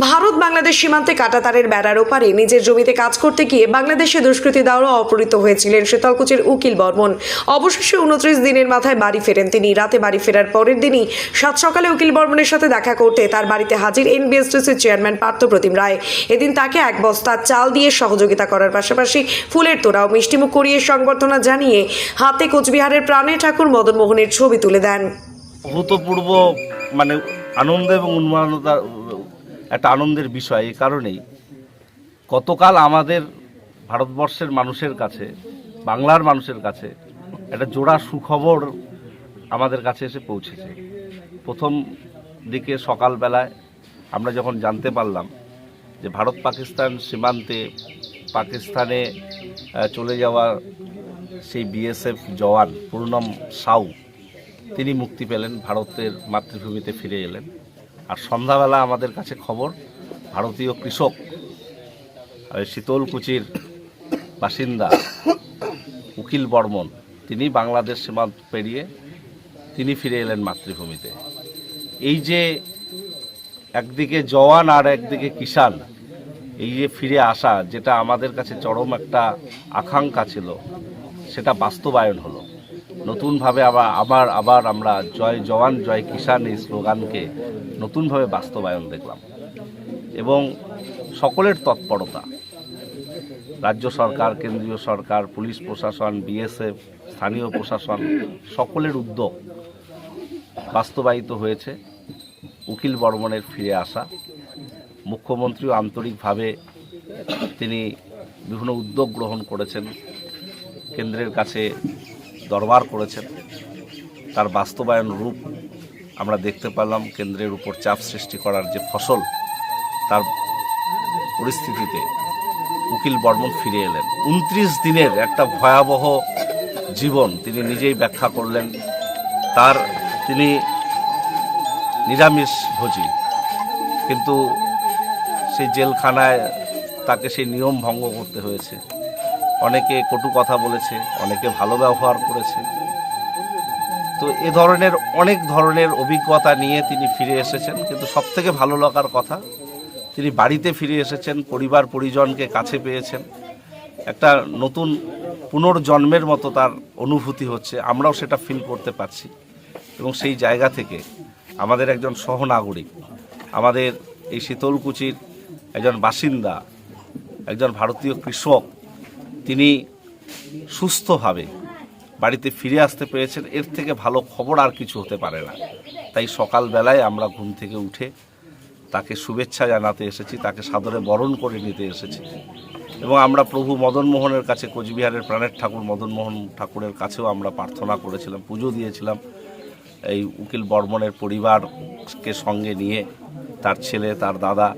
ভারত বাংলাদেশ সীমান্তে কাটাতারের বেড়ার ওপারে নিজের জমিতে কাজ করতে গিয়ে বাংলাদেশে দুষ্কৃতী দ্বারা অপহৃত হয়েছিলেন শীতলকুচির উকিল বর্মন। অবশেষে উনত্রিশ দিনের মাথায় বাড়ি ফেরেন তিনি। রাতে বাড়ি ফেরার পরের দিনই সাত সকালে উকিল বর্মনের সাথে দেখা করতে তার বাড়িতে হাজির এনবিএসটিসির চেয়ারম্যান পার্থপ্রতিম রায়। এদিন তাকে এক বস্তা চাল দিয়ে সহযোগিতা করার পাশাপাশি ফুলের তোড়া ও মিষ্টিমুখ করিয়ে সংবর্ধনা জানিয়ে হাতে কোচবিহারের প্রাণে ঠাকুর মদন মোহনের ছবি তুলে দেন। অভূতপূর্ব মানে আনন্দ এবং উন্মাদনার একটা আনন্দের বিষয় এই কারণেই। গতকাল আমাদের ভারতবর্ষের মানুষের কাছে, বাংলার মানুষের কাছে একটা জোড়া সুখবর আমাদের কাছে এসে পৌঁছেছে। প্রথম দিকে সকালবেলায় আমরা যখন জানতে পারলাম যে ভারত পাকিস্তান সীমান্তে পাকিস্তানে চলে যাওয়া সেই বিএসএফ জওয়ান পূর্ণম সাউ, তিনি মুক্তি পেলেন, ভারতের মাতৃভূমিতে ফিরে এলেন। আর সন্ধ্যাবেলা আমাদের কাছে খবর, ভারতীয় কৃষক শীতলকুচির বাসিন্দা উকিল বর্মন, তিনি বাংলাদেশ সীমান্ত পেরিয়ে তিনি ফিরে এলেন মাতৃভূমিতে। এই যে একদিকে জওয়ান আর একদিকে কিষান এই যে ফিরে আসা, যেটা আমাদের কাছে চরম একটা আকাঙ্ক্ষা ছিল, সেটা বাস্তবায়ন হলো। নতুনভাবে আবার আবার আবার আমরা জয় জওয়ান, জয় কিষান এই স্লোগানকে নতুনভাবে বাস্তবায়ন দেখলাম। এবং সকলের তৎপরতা, রাজ্য সরকার, কেন্দ্রীয় সরকার, পুলিশ প্রশাসন, বিএসএফ, স্থানীয় প্রশাসন, সকলের উদ্যোগ বাস্তবায়িত হয়েছে। উকিল বর্মনের ফিরে আসা মুখ্যমন্ত্রীও আন্তরিকভাবে তিনি বিভিন্ন উদ্যোগ গ্রহণ করেছেন। কেন্দ্রের কাছে দরবার করেছেন। তার বাস্তবায়ন রূপ আমরা দেখতে পেলাম কেন্দ্রের উপর চাপ সৃষ্টি করার যে ফসল, তার পরিস্থিতিতে উকিল বর্মন ফিরে এলেন। উনত্রিশ দিনের একটা ভয়াবহ জীবন তিনি নিজেই ব্যাখ্যা করলেন। তার তিনি নিরামিষ ভোজী, কিন্তু সেই জেলখানায় তাকে সেই নিয়ম ভঙ্গ করতে হয়েছে। অনেকে কটু কথা বলেছে, অনেকে ভালো ব্যবহার করেছে। তো এ ধরনের অনেক ধরনের অভিজ্ঞতা নিয়ে তিনি ফিরে এসেছেন, কিন্তু সব থেকে ভালো লাগার কথা, তিনি বাড়িতে ফিরে এসেছেন, পরিবার পরিজনকে কাছে পেয়েছেন। একটা নতুন পুনর্জন্মের মতো তার অনুভূতি হচ্ছে, আমরাও সেটা ফিল করতে পারছি। এবং সেই জায়গা থেকে আমাদের একজন সহনাগরিক, আমাদের এই শীতলকুচির একজন বাসিন্দা, একজন ভারতীয় কৃষক তিনি সুস্থভাবে বাড়িতে ফিরে আসতে পেরেছেন। এর থেকে ভালো খবর আর কিছু হতে পারে না। তাই সকালবেলায় আমরা ঘুম থেকে উঠে তাকে শুভেচ্ছা জানাতে এসেছি, তাকে সাদরে বরণ করে নিতে এসেছি। এবং আমরা প্রভু মদন মোহনের কাছে, কোচবিহারের প্রাণের ঠাকুর মদন মোহন ঠাকুরের কাছেও আমরা প্রার্থনা করেছিলাম, পুজো দিয়েছিলাম। এই উকিল বর্মনের পরিবারকে সঙ্গে নিয়ে তার ছেলে, তার দাদা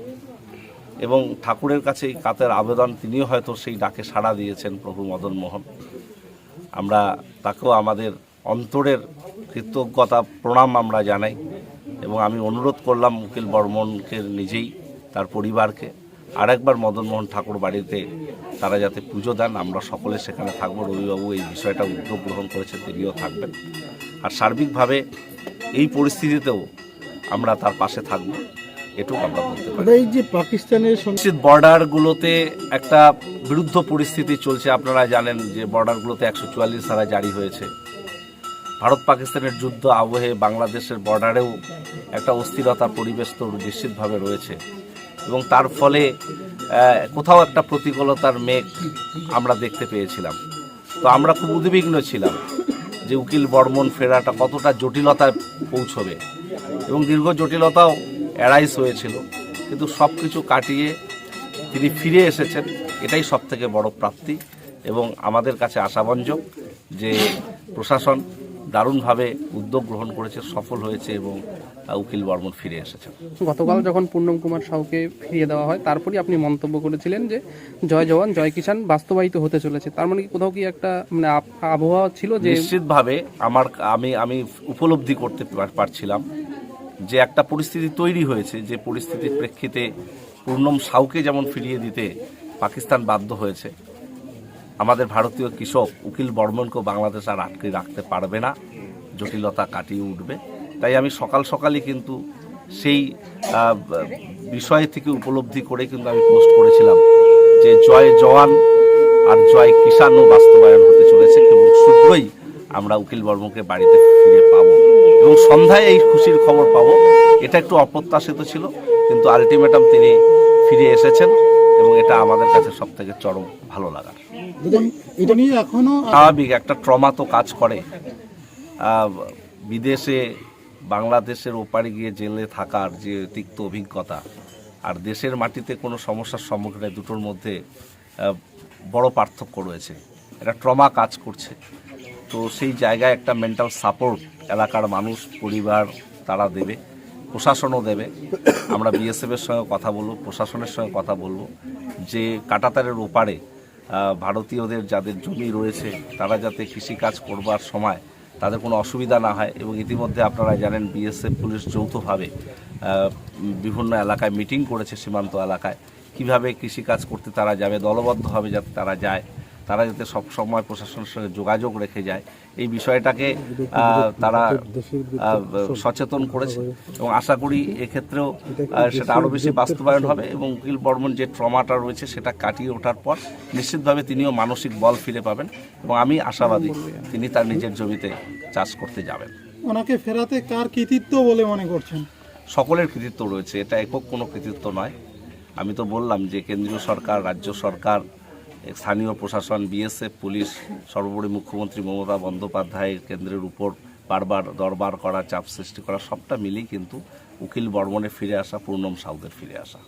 এবং ঠাকুরের কাছে এই কাতের আবেদন তিনিও হয়তো সেই ডাকে সাড়া দিয়েছেন, প্রভু মদন মোহন। আমরা তাকেও আমাদের অন্তরের কৃতজ্ঞতা, প্রণাম আমরা জানাই এবং আমি অনুরোধ করলাম উকিল বর্মনকে নিজেই, তার পরিবারকে, আরেকবার মদনমোহন ঠাকুর বাড়িতে তারা যাতে পুজো দেন, আমরা সকলে সেখানে থাকব। রবিবাবু এই বিষয়টা উদ্যোগ গ্রহণ করেছেন, তিনিও থাকবেন। আর সার্বিকভাবে এই পরিস্থিতিতেও আমরা তার পাশে থাকব। এটুকু আমরা বলতে পারি। দাদা এই যে পাকিস্তানের নিশ্চিত বর্ডারগুলোতে একটা বিরুদ্ধ পরিস্থিতি চলছে। আপনারা জানেন যে বর্ডারগুলোতে একশো চুয়াল্লিশ ধারা জারি হয়েছে। ভারত পাকিস্তানের যুদ্ধ আবহে বাংলাদেশের বর্ডারেও একটা অস্থিরতার পরিবেশ তো নিশ্চিতভাবে রয়েছে। এবং তার ফলে কোথাও একটা প্রতিকূলতার মেঘ আমরা দেখতে পেয়েছিলাম। তো আমরা খুব উদ্বিগ্ন ছিলাম যে উকিল বর্মন ফেরাটা কতটা জটিলতায় পৌঁছবে। এবং দীর্ঘ জটিলতাও এড়াইস হয়েছিল কিন্তু সব কিছু কাটিয়ে তিনি ফিরে এসেছেন। এটাই সব থেকে বড় প্রাপ্তি এবং আমাদের কাছে আশাবঞ্জক যে প্রশাসন দারুণভাবে উদ্যোগ গ্রহণ করেছে সফল হয়েছে এবং উকিল বর্মন ফিরে এসেছেন। গতকাল যখন পূর্ণম কুমার সাউকে ফিরিয়ে দেওয়া হয় তারপরই আপনি মন্তব্য করেছিলেন যে জয় জওয়ান জয় কিষান বাস্তবায়িত হতে চলেছে। তার মানে কি কোথাও কি একটা মানে আবহাওয়া ছিল যে নিশ্চিতভাবে আমার আমি আমি উপলব্ধি করতে পারছিলাম। যে একটা পরিস্থিতি তৈরি হয়েছে, যে পরিস্থিতির প্রেক্ষিতে পূর্ণম সাউকে যেমন ফিরিয়ে দিতে পাকিস্তান বাধ্য হয়েছে, আমাদের ভারতীয় কৃষক উকিল বর্মনকেও বাংলাদেশ আর আটকে রাখতে পারবে না, জটিলতা কাটিয়ে উঠবে। তাই আমি সকাল সকালই কিন্তু সেই বিষয় থেকে উপলব্ধি করে কিন্তু আমি পোস্ট করেছিলাম যে জয় জওয়ান আর জয় কিষাণও বাস্তবায়ন হতে চলেছে এবং শীঘ্রই আমরা উকিল বর্মকে বাড়িতে ফিরে পাবো। এবং সন্ধ্যায় এই খুশির খবর পাবো। এটা একটু অপ্রত্যাশিত ছিল কিন্তু আলটিমেটাম তিনি ফিরে এসেছেন এবং এটা আমাদের কাছে সব থেকে চরম ভালো লাগার। এটা নিয়ে এখনও স্বাভাবিক একটা ট্রমা তো কাজ করে। বিদেশে বাংলাদেশের ওপারে গিয়ে জেলে থাকার যে তিক্ত অভিজ্ঞতা আর দেশের মাটিতে কোনো সমস্যার সম্মুখীন দুটোর মধ্যে বড় পার্থক্য রয়েছে। এটা ট্রমা কাজ করছে। তো সেই জায়গায় একটা মেন্টাল সাপোর্ট এলাকার মানুষ, পরিবার তারা দেবে, প্রশাসনও দেবে। আমরা বিএসএফের সঙ্গে কথা বলব, প্রশাসনের সঙ্গে কথা বলব। যে কাটাতারের ওপারে ভারতীয়দের যাদের জমি রয়েছে, তারা যাতে কৃষিকাজ করবার সময় তাদের কোনো অসুবিধা না হয় এবং ইতিমধ্যে আপনারা জানেন বিএসএফ পুলিশ যৌথভাবে বিভিন্ন এলাকায় মিটিং করেছে সীমান্ত এলাকায়। কীভাবে কৃষিকাজ করতে তারা যাবে, দলবদ্ধভাবে যাতে তারা যায় তারা যাতে সব সময় প্রশাসনের সঙ্গে যোগাযোগ রেখে যায় এই বিষয়টাকে তারা সচেতন করেছে। এবং আশা করি এক্ষেত্রেও সেটা আরও বেশি বাস্তবায়ন হবে এবং উকিল বর্মন যে ট্রমাটা রয়েছে সেটা কাটিয়ে ওঠার পর নিশ্চিতভাবে তিনিও মানসিক বল ফিরে পাবেন এবং আমি আশাবাদী তিনি তার নিজের জমিতে চাষ করতে যাবেন। ওনাকে ফেরাতে কার কৃতিত্ব বলে মনে করছেন? সকলের কৃতিত্ব রয়েছে এটা একক কোনো কৃতিত্ব নয়। আমি তো বললাম যে কেন্দ্রীয় সরকার রাজ্য সরকার স্থানীয় প্রশাসন, বিএসএফ, পুলিশ, সর্বোপরি মুখ্যমন্ত্রী মমতা বন্দ্যোপাধ্যায়ের কেন্দ্রের উপর বারবার দরবার করা চাপ সৃষ্টি করা সবটা মিলেই কিন্তু উকিল বর্মনে ফিরে আসা, পূর্ণম সাউদের ফিরে আসা।